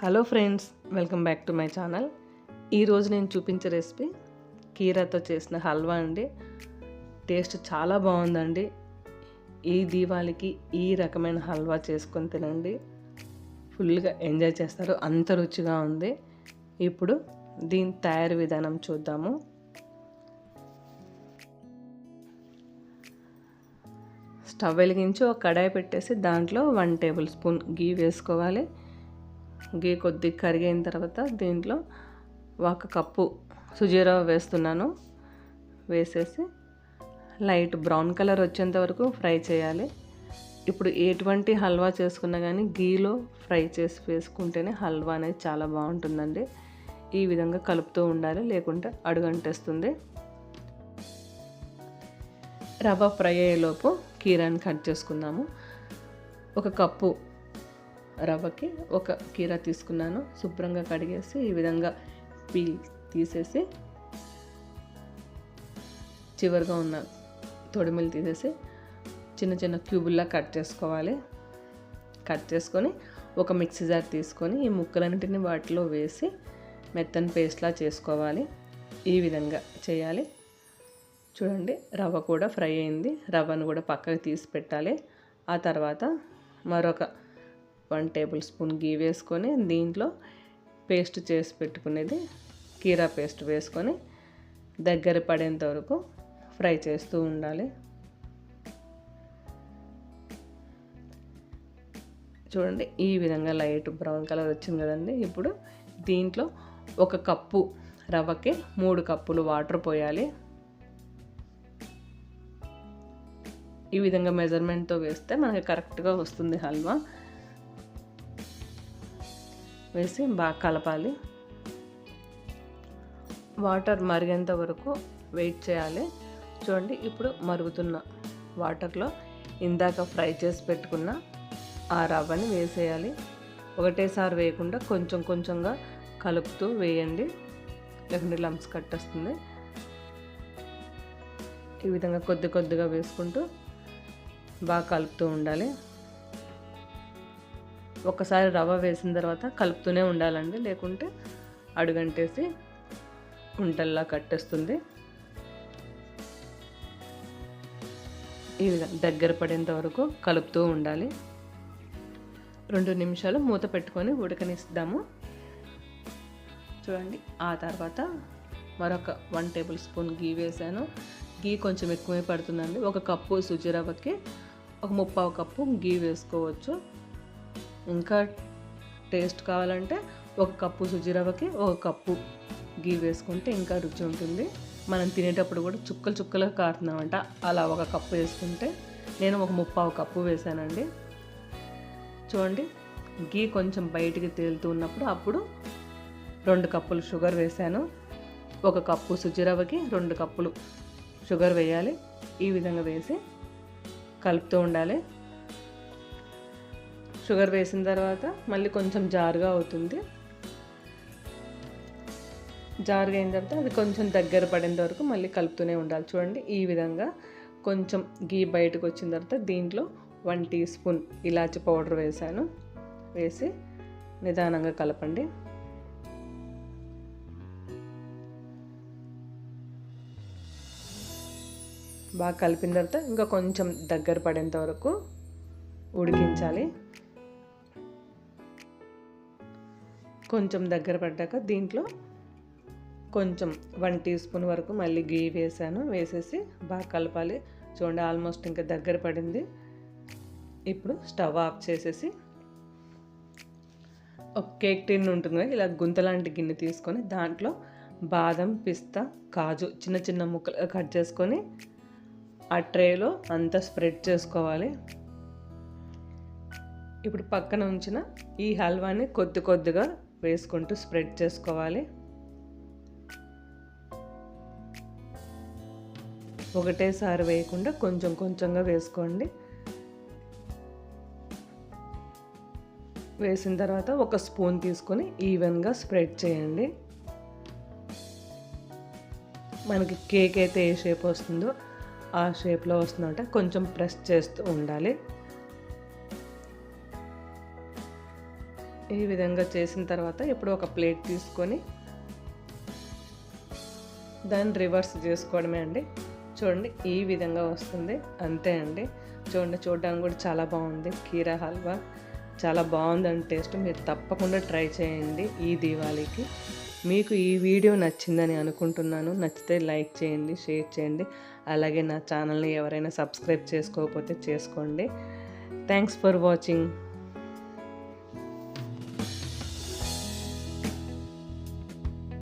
Hello friends welcome back to my channel. ఈరోజు నేను చూపించే రెసిపీ కీరాతో చేసిన హల్వా అండి. టేస్ట్ చాలా బాగుందండి. ఈ దీవాళికి ఈ రకమైన హల్వా చేసుకొని తినండి. ఫుల్గా ఎంజాయ్ చేస్తారు అంత రుచిగా ఉంది. ఇప్పుడు దీని తయారీ విధానం చూద్దాము. స్టవ్ వెలిగించి ఒక కడాయి పెట్టేసి దాంట్లో వన్ టేబుల్ స్పూన్ గీ వేసుకోవాలి. గీ కొద్ది కరిగిన తర్వాత దీంట్లో ఒక కప్పు సుజీరా వేస్తున్నాను. వేసేసి లైట్ బ్రౌన్ కలర్ వచ్చేంత వరకు ఫ్రై చేయాలి. ఇప్పుడు ఎటువంటి హల్వా చేసుకున్నా కానీ గీలో ఫ్రై చేసి వేసుకుంటేనే హల్వా అనేది చాలా బాగుంటుందండి. ఈ విధంగా కలుపుతూ ఉండాలి లేకుంటే అడుగంటేస్తుంది. రవ్వ ఫ్రై అయ్యేలోపు కీరాని కట్ చేసుకుందాము. ఒక కప్పు రవ్వకి ఒక కీరా తీసుకున్నాను. శుభ్రంగా కడిగేసి ఈ విధంగా పీల్ తీసేసి చివరిగా ఉన్న తొడిమిలు తీసేసి చిన్న చిన్న క్యూబుల్లా కట్ చేసుకోవాలి. కట్ చేసుకొని ఒక మిక్సీ జార్ తీసుకొని ఈ ముక్కలన్నింటిని వాటిలో వేసి మెత్తని పేస్ట్లా చేసుకోవాలి. ఈ విధంగా చేయాలి. చూడండి రవ్వ కూడా ఫ్రై అయింది. రవ్వను కూడా పక్కకి తీసి పెట్టాలి. ఆ తర్వాత మరొక వన్ టేబుల్ స్పూన్ గీ వేసుకొని దీంట్లో పేస్ట్ చేసి పెట్టుకునేది కీరా పేస్ట్ వేసుకొని దగ్గర పడేంత వరకు ఫ్రై చేస్తూ ఉండాలి. చూడండి ఈ విధంగా లైట్ బ్రౌన్ కలర్ వచ్చింది కదండి. ఇప్పుడు దీంట్లో ఒక కప్పు రవ్వకి మూడు కప్పులు వాటర్ పోయాలి. ఈ విధంగా మెజర్మెంట్తో వేస్తే మనకి కరెక్ట్గా వస్తుంది హల్వా. వేసి బాగా కలపాలి. వాటర్ మరిగేంత వరకు వెయిట్ చేయాలి. చూడండి ఇప్పుడు మరుగుతున్న వాటర్లో ఇందాక ఫ్రై చేసి పెట్టుకున్న ఆ రవ్వని వేసేయాలి. ఒకటేసారి వేయకుండా కొంచెం కొంచెంగా కలుపుతూ వేయండి. లేకుంటే లంప్స్ కట్టేస్తుంది. ఈ విధంగా కొద్ది కొద్దిగా వేసుకుంటూ బాగా కలుపుతూ ఉండాలి. ఒకసారి రవ్వ వేసిన తర్వాత కలుపుతూనే ఉండాలండి లేకుంటే అడుగంటేసి కుంటల్లా కట్టేస్తుంది. ఈ దగ్గర పడేంత వరకు కలుపుతూ ఉండాలి. రెండు నిమిషాలు మూత పెట్టుకొని ఉడకనిస్తాము. చూడండి ఆ తర్వాత మరొక వన్ టేబుల్ స్పూన్ గీ వేసాను. గీ కొంచెం ఎక్కువే పడుతుందండి. ఒక కప్పు సుజీరవ్వకి ఒక ముప్పావు కప్పు గీ వేసుకోవచ్చు. ఇంకా టేస్ట్ కావాలంటే ఒక కప్పు సుజీరవ్వకి ఒక కప్పు గీ వేసుకుంటే ఇంకా రుచి ఉంటుంది. మనం తినేటప్పుడు కూడా చుక్కలు చుక్కలు కారుతున్నామంట. అలా ఒక కప్పు వేసుకుంటే నేను ఒక ముప్పావు కప్పు వేసానండి. చూడండి గీ కొంచెం బయటికి తేలుతూ ఉన్నప్పుడు అప్పుడు రెండు కప్పులు షుగర్ వేసాను. ఒక కప్పు సుజీరవ్వకి రెండు కప్పులు షుగర్ వేయాలి. ఈ విధంగా వేసి కలుపుతూ ఉండాలి. షుగర్ వేసిన తర్వాత మళ్ళీ కొంచెం జారుగా అవుతుంది. జారుగా అయిన తర్వాత అది కొంచెం దగ్గర పడేంత వరకు మళ్ళీ కలుపుతూనే ఉండాలి. చూడండి ఈ విధంగా కొంచెం గీ బయటకు వచ్చిన తర్వాత దీంట్లో వన్ టీ స్పూన్ ఇలాచి పౌడర్ వేసాను వేసి నిదానంగా కలపండి. బాగా కలిపిన తర్వాత ఇంకా కొంచెం దగ్గర పడేంత వరకు ఉడికించాలి. కొంచెం దగ్గర పడ్డాక దీంట్లో కొంచెం వన్ టీ స్పూన్ వరకు మళ్ళీ గీ వేసాను. వేసేసి బాగా కలపాలి. చూడండి ఆల్మోస్ట్ ఇంకా దగ్గర పడింది. ఇప్పుడు స్టవ్ ఆఫ్ చేసేసి ఒక కేక్ టిన్ ఉంటుంది ఇలా గుంత లాంటి గిన్నె తీసుకొని దాంట్లో బాదం పిస్తా కాజు చిన్న చిన్న ముక్కలు కట్ చేసుకొని ఆ ట్రేలో అంతా స్ప్రెడ్ చేసుకోవాలి. ఇప్పుడు పక్కన ఉంచిన ఈ హల్వాని కొద్ది కొద్దిగా వేసుకుంటూ స్ప్రెడ్ చేసుకోవాలి. ఒకటేసారి వేయకుండా కొంచెం కొంచెంగా వేసుకోండి. వేసిన తర్వాత ఒక స్పూన్ తీసుకొని ఈవెన్గా స్ప్రెడ్ చేయండి. మనకి కేక్ అయితే ఏ షేప్ వస్తుందో ఆ షేప్లో వస్తుందంటే కొంచెం ప్రెస్ చేస్తూ ఉండాలి. ఈ విధంగా చేసిన తర్వాత ఇప్పుడు ఒక ప్లేట్ తీసుకొని దాన్ని రివర్స్ చేసుకోవడమే అండి. చూడండి ఈ విధంగా వస్తుంది. అంతే అండి. చూడండి చూడడానికి కూడా చాలా బాగుంది. కీరా హల్వా చాలా బాగుందండి టేస్ట్. మీరు తప్పకుండా ట్రై చేయండి ఈ దీవాళీకి. మీకు ఈ వీడియో నచ్చిందని అనుకుంటున్నాను. నచ్చితే లైక్ చేయండి షేర్ చేయండి. అలాగే నా ఛానల్ని ఎవరైనా సబ్స్క్రైబ్ చేసుకోకపోతే చేసుకోండి. Thanks for watching.